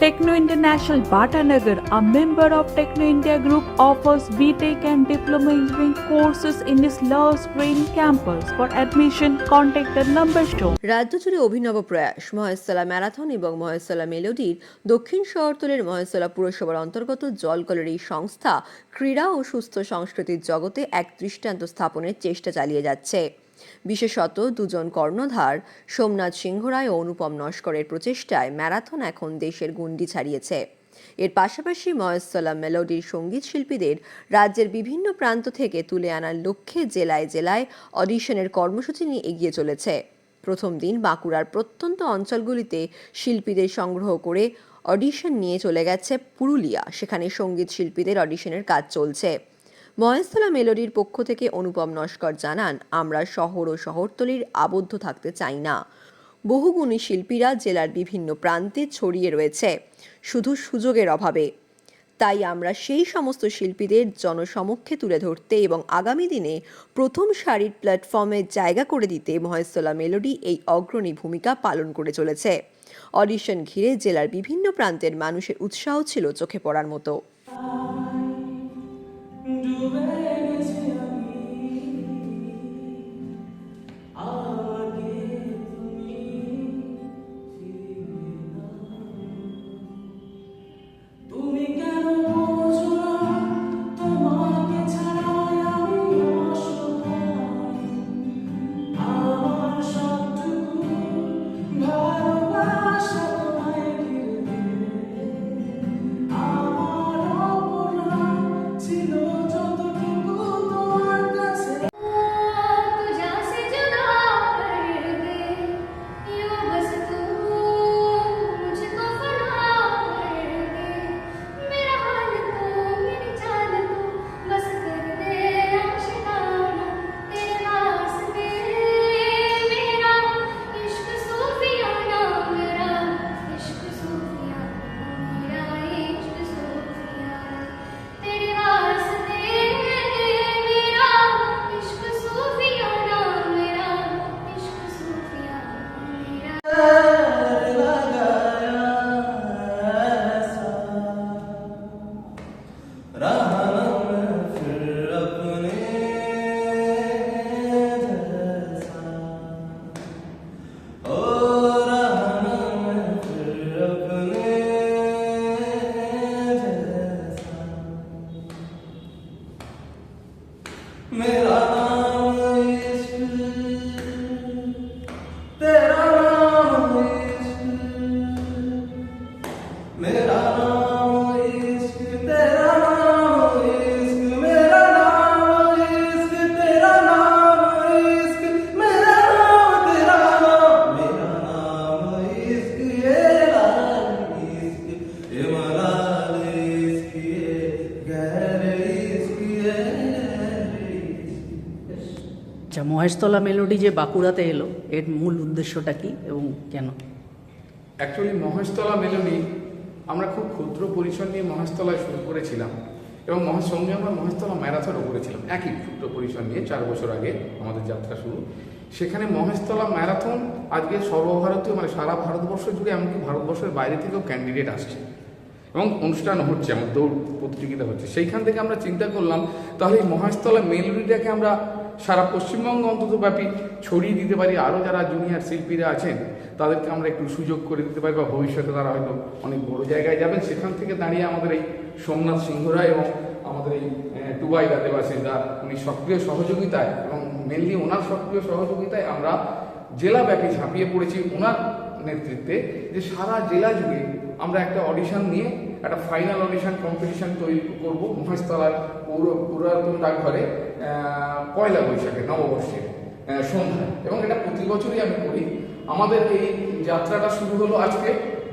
Techno International Bhatanagar, a member of Techno India Group, offers BTEC and Diploma Engineering courses in its Love Green campus. For admission, contact the number shown. রাজ্য জুড়ে অভিনব প্রয়াস Maheshtala marathon এবং মহেশতলা মেলোডির দক্ষিণ শহরতলির মহেশতলা পুরসভার অন্তর্গত জলকলের এই সংস্থা ক্রীড়া ও সুস্থ সংস্কৃতির জগতে এক দৃষ্টান্ত স্থাপনের চেষ্টা চালিয়ে যাচ্ছে বিশেষত দুজন কর্ণধার, সোমনাথ সিংহ রায় ও অনুপম নস্করের প্রচেষ্টায় ম্যারাথন এখন দেশের গুন্ডি ছাড়িয়েছে। এর পাশাপাশি মহেশতলা মেলোডির সংগীত শিল্পীদের রাজ্যের বিভিন্ন প্রান্ত থেকে তুলে আনার লক্ষ্যে জেলায় জেলায় অডিশনের কর্মসূচি নিয়ে এগিয়ে চলেছে। প্রথম দিন বাঁকুড়ার প্রত্যন্ত অঞ্চলগুলিতে শিল্পীদের সংগ্রহ করে অডিশন নিয়ে চলে গেছে পুরুলিয়া, সেখানে সংগীত শিল্পীদের অডিশনের কাজ চলছে। মহেশতলা মেলোডির পক্ষ থেকে অনুপম নস্কর জানান, আমরা শহর ও শহরতলির আবদ্ধ থাকতে চাই না। বহুগুণী শিল্পীরা জেলার বিভিন্ন প্রান্তে ছড়িয়ে রয়েছে, শুধু সুযোগের অভাবে। তাই আমরা সেই সমস্ত শিল্পীদের জনসমক্ষে তুলে ধরতে এবং আগামী দিনে প্রথম সারির প্ল্যাটফর্মে জায়গা করে দিতে মহেশতলা মেলোডি এই অগ্রণী ভূমিকা পালন করে চলেছে। অডিশন ঘিরে জেলার বিভিন্ন প্রান্তের মানুষের উৎসাহ ছিল চোখে পড়ার মতো। away. मेरा আচ্ছা মহেশতলা মেলোডি যে বাঁকুড়াতে এলো, এর মূল উদ্দেশ্যটা কি এবং কেন? অ্যাকচুয়ালি মহেশতলা মেলোডি আমরা খুব ক্ষুদ্র পরিসর নিয়ে মহেশতলায় শুরু করেছিলাম এবং সঙ্গে আমরা মহেশতলা ম্যারাথনও করেছিলাম। একই ক্ষুদ্র পরিসর নিয়ে চার বছর আগে আমাদের যাত্রা শুরু। সেখানে মহেশতলা ম্যারাথন আজকে সর্বভারতীয় মানে সারা ভারতবর্ষ জুড়ে, এমনকি ভারতবর্ষের বাইরে থেকেও ক্যান্ডিডেট আসছে। এবং অনুষ্ঠান হচ্ছে আমার দৌড় প্রতিযোগিতা হচ্ছে। সেইখান থেকে আমরা চিন্তা করলাম, তাহলে এই মহেশতলা মেলোডিটাকে আমরা সারা পশ্চিমবঙ্গ অন্তত ব্যাপী ছড়িয়ে দিতে পারি। আরও যারা জুনিয়র শিল্পীরা আছেন, তাদেরকে আমরা একটু সুযোগ করে দিতে পারি বা ভবিষ্যতে তারা হয়তো অনেক বড় জায়গায় যাবেন। সেখান থেকে দাঁড়িয়ে আমাদের এই সোমনাথ সিংহরা এবং আমাদের এই টুবাই বাসিন্দা উনি সক্রিয় সহযোগিতায় এবং মেনলি ওনার সক্রিয় সহযোগিতায় আমরা জেলাব্যাপী ঝাঁপিয়ে পড়েছি। ওনার নেতৃত্বে যে সারা জেলা জুড়ে আমরা একটা অডিশন নিয়ে একটা ফাইনাল অডিশন কম্পিটিশন তৈরি করব মহেশতলার পৌর, পুরাতন ডাকঘরে পয়লা বৈশাখে, নববর্ষে সন্ধ্যায়। এবং এটা প্রতি বছরই আমি করি। আমাদের এই যাত্রাটা শুরু হলো আজকে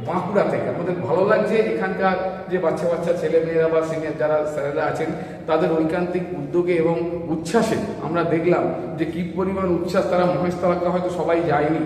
বাঁকুড়া থেকে। আমাদের ভালো লাগছে এখানকার যে বাচ্চা বাচ্চা ছেলে মেয়েরা বা সিনিয়র যারা, স্যারেরা আছেন, তাদের ঐকান্তিক উদ্যোগে এবং উচ্ছ্বাসে আমরা দেখলাম যে কি পরিমাণ উচ্ছ্বাস তারা মহেশতলাকে হয়তো সবাই যায়নি।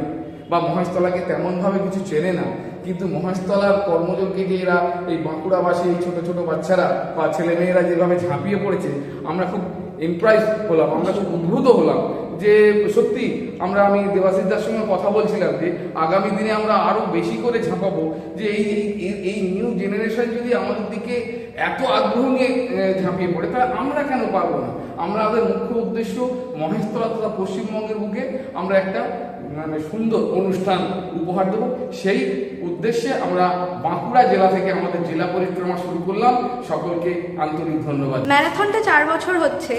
বা মহেশতলাকে তেমনভাবে কিছু চেনে না। কিন্তু মহেশতলার কর্মযোগ্যে যে এরা এই বাঁকুড়াবাসী, এই ছোটো ছোটো বাচ্চারা বা ছেলেমেয়েরা যেভাবে ঝাঁপিয়ে পড়েছে, আমরা খুব ইমপ্রাইজ হলাম, আমরা খুব উদ্ভূত হলাম যে সত্যি আমরা আমি দেবাশিসদার সঙ্গে কথা বলছিলাম যে আগামী দিনে আমরা আরও বেশি করে ঝাঁপাবো যে এই, এই- নিউ জেনারেশন যদি আমাদের দিকে এত আগ্রহ নিয়ে ঝাঁপিয়ে পড়ে, তাহলে আমরা কেন পারব না? আমরা আমাদের মুখ্য উদ্দেশ্য মহেশতলা তথা পশ্চিমবঙ্গের বুকে আমরা একটা মানে সুন্দর অনুষ্ঠান উপহার দেবো। সেই উদ্দেশ্যে আমরা বাঁকুড়া জেলা থেকে আমাদের জেলা পরিক্রমা শুরু করলাম। সকলকে আন্তরিক ধন্যবাদ। ম্যারাথনটা চার বছর হচ্ছে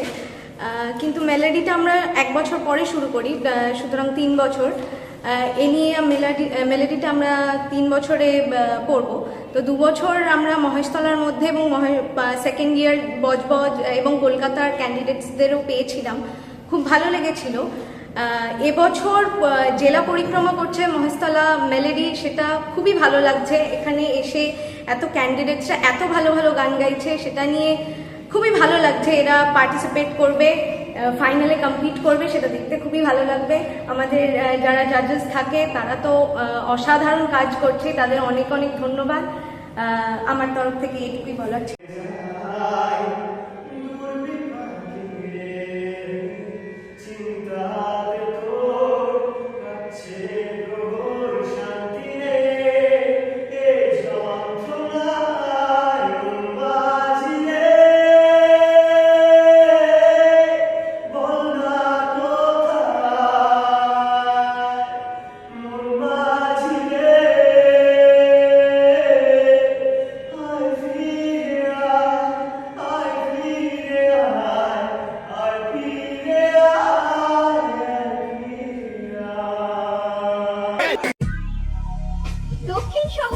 কিন্তু মেলোডিটা আমরা এক বছর পরে শুরু করি সুতরাং তিন বছর। এ নিয়ে মেলাডি মেলোডিটা আমরা তিন বছরে করব। তো দু বছর আমরা মহেশতলার মধ্যে এবং সেকেন্ড ইয়ার বজবজ এবং কলকাতার ক্যান্ডিডেটসদেরও পেয়েছিলাম। খুব ভালো লেগেছিল। এবছর জেলা পরিক্রমা করছে মহেশতলা মেলেডি, সেটা খুবই ভালো লাগছে। এখানে এসে এত ক্যান্ডিডেটসরা এত ভালো ভালো গান গাইছে, সেটা নিয়ে খুবই ভালো লাগছে। এরা পার্টিসিপেট করবে ফাইনালে কমপ্লিট করবে, সেটা দেখতে খুবই ভালো লাগবে। আমাদের যারা জাজেস থাকে, তারা তো অসাধারণ কাজ করছে, তাদের অনেক অনেক ধন্যবাদ। আমার তরফ থেকে এটুকুই বলার ছিল।